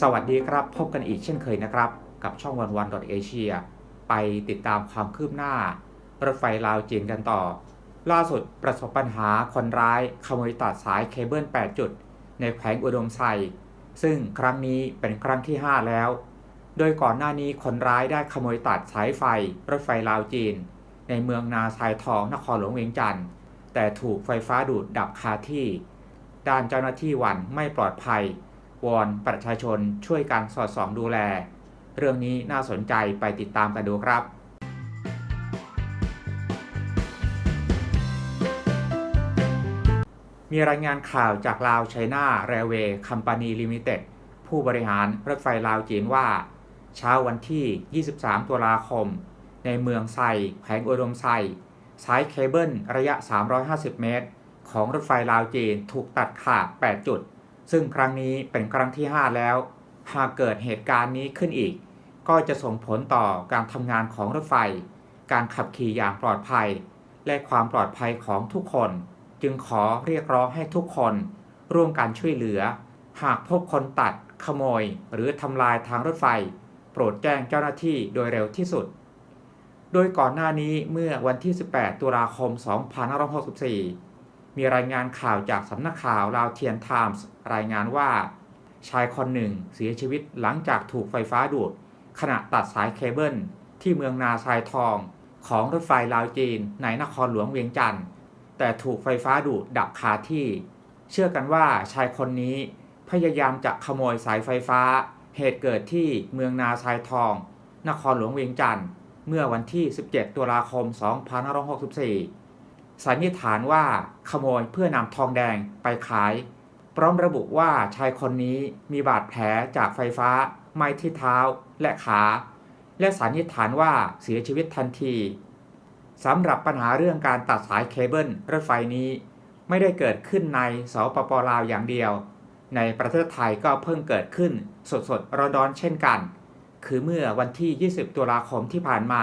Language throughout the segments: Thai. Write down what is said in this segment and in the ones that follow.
สวัสดีครับ พบกันอีกเช่นเคยนะครับ กับช่องวันวันดอทเอเชียไปติดตามความคืบหน้ารถไฟลาวจีนกันต่อ ล่าสุดประสบปัญหาคนร้ายขโมยตัดสายเคเบิล 8 จุด ในแขวงอุดมไซซึ่งครั้งนี้เป็นครั้งที่ 5 แล้ว โดยก่อนหน้านี้คนร้ายได้ขโมยตัดสายไฟ รถไฟลาวจีน ในเมืองนาซายทองนครหลวงเวียงจันทร์แต่ถูกไฟฟ้าดูดดับคาที่ ด้านเจ้าหน้าที่วันไม่ปลอดภัย วอนประชาชนช่วยกันสอดส่องดูแล เรื่องนี้น่าสนใจไปติดตามกันดูครับมีรายงานข่าวจากลาวไชน่าเรเวย์คัมปานีลิมิเต็ดผู้บริหารรถไฟลาวจีนว่า เช้าวันที่ 23 ตุลาคม ในเมืองไซแขวงอุดมไซสายเคเบิลระยะ 350 เมตร ของรถไฟลาวจีนถูกตัดขาด 8 จุด ซึ่งครั้งนี้เป็นครั้งที่ 5 แล้ว หากเกิดเหตุการณ์นี้ขึ้นอีก ก็จะส่งผลต่อการทำงานของรถไฟ การขับขี่อย่างปลอดภัย และความปลอดภัยของทุกคน จึงขอเรียกร้องให้ทุกคน ร่วมกันช่วยเหลือ หากพบคนตัด ขโมย หรือทำลายทางรถไฟ โปรดแจ้งเจ้าหน้าที่โดยเร็วที่สุด โดยก่อนหน้านี้เมื่อวันที่ 18 ตุลาคม 2564 มีรายงานข่าวจากสำนักข่าวลาวเทียนไทมส์รายงานว่า ชายคนหนึ่งเสียชีวิตหลังจากถูกไฟฟ้าดูด ขณะตัดสายเคเบิล ที่เมืองนาซายทอง ของรถไฟลาวจีนในนครหลวงเวียงจันทร์แต่ถูกไฟฟ้าดูดดับคาที่ เชื่อกันว่าชายคนนี้พยายามจะขโมยสายไฟฟ้า เหตุเกิดที่เมืองนาซายทอง นครหลวงเวียงจันทร์เมื่อวันที่ 17 ตุลาคม 2564 สันนิษฐานว่าขโมยเพื่อนำทองแดงไปขาย พร้อมระบุว่าชายคนนี้มีบาดแผลจากไฟฟ้าไหม้ที่เท้าและขา และสันนิษฐานว่าเสียชีวิตทันทีสำหรับปัญหาเรื่องการตัดสายเคเบิลรถไฟนี้ ไม่ได้เกิดขึ้นในสปปลาวอย่างเดียว ในประเทศไทยก็เพิ่งเกิดขึ้นสดๆร้อนๆเช่นกัน คือเมื่อวันที่ 20 ตุลาคมที่ผ่านมา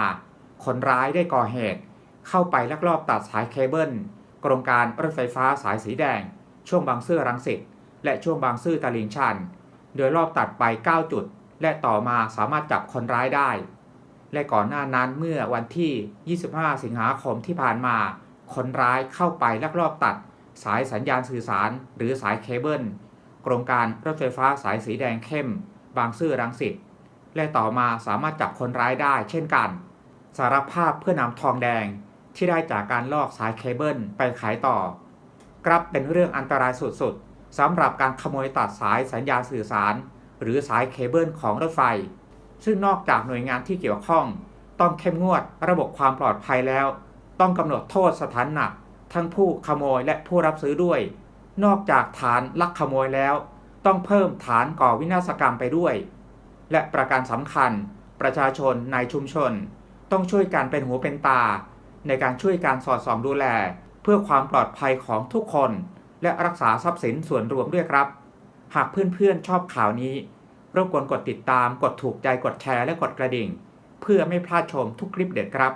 คนร้ายได้ก่อเหตุ เข้าไปลักลอบตัดสายเคเบิลโครงการรถไฟฟ้าสายสีแดง ช่วงบางซื่อรังสิตและช่วงบางซื่อตลิ่งชัน โดยรอบตัดไป 9 จุด และต่อมาสามารถจับคนร้ายได้ และก่อนหน้านั้นเมื่อวันที่ 25 สิงหาคมที่ผ่านมา คนร้ายเข้าไปลักลอบตัด สายสัญญาณสื่อสาร หรือสายเคเบิลโครงการรถไฟฟ้าสายสีแดงเข้ม บางซื่อรังสิตและต่อมาสามารถจับคนร้ายได้เช่นกัน สารภาพเพื่อนำทองแดง ที่ได้จากการลอกสายเคเบิลไปขายต่อ กลับเป็นเรื่องอันตรายสุดๆสำหรับการขโมยตัดสายสัญญาณสื่อสาร หรือสายเคเบิลของรถไฟ ซึ่งนอกจากหน่วยงานที่เกี่ยวข้อง ต้องเข้มงวดระบบความปลอดภัยแล้ว ต้องกำหนดโทษสถานหนัก ทั้งผู้ขโมยและผู้รับซื้อด้วย นอกจากฐานลักขโมยแล้ว ต้องเพิ่มฐานก่อวินาศกรรมไปด้วย และประการสำคัญ ประชาชนในชุมชน ต้องช่วยกันเป็นหูเป็นตา ในการช่วยการสอดส่องดูแล เพื่อความปลอดภัยของทุกคน และรักษาทรัพย์สินส่วนรวมด้วยครับ หากเพื่อนๆชอบข่าวนี้รบกวนกดติดตามกดถูกใจกดแชร์และกดกระดิ่ง เพื่อไม่พลาดชมทุกคลิปเด็ดครับ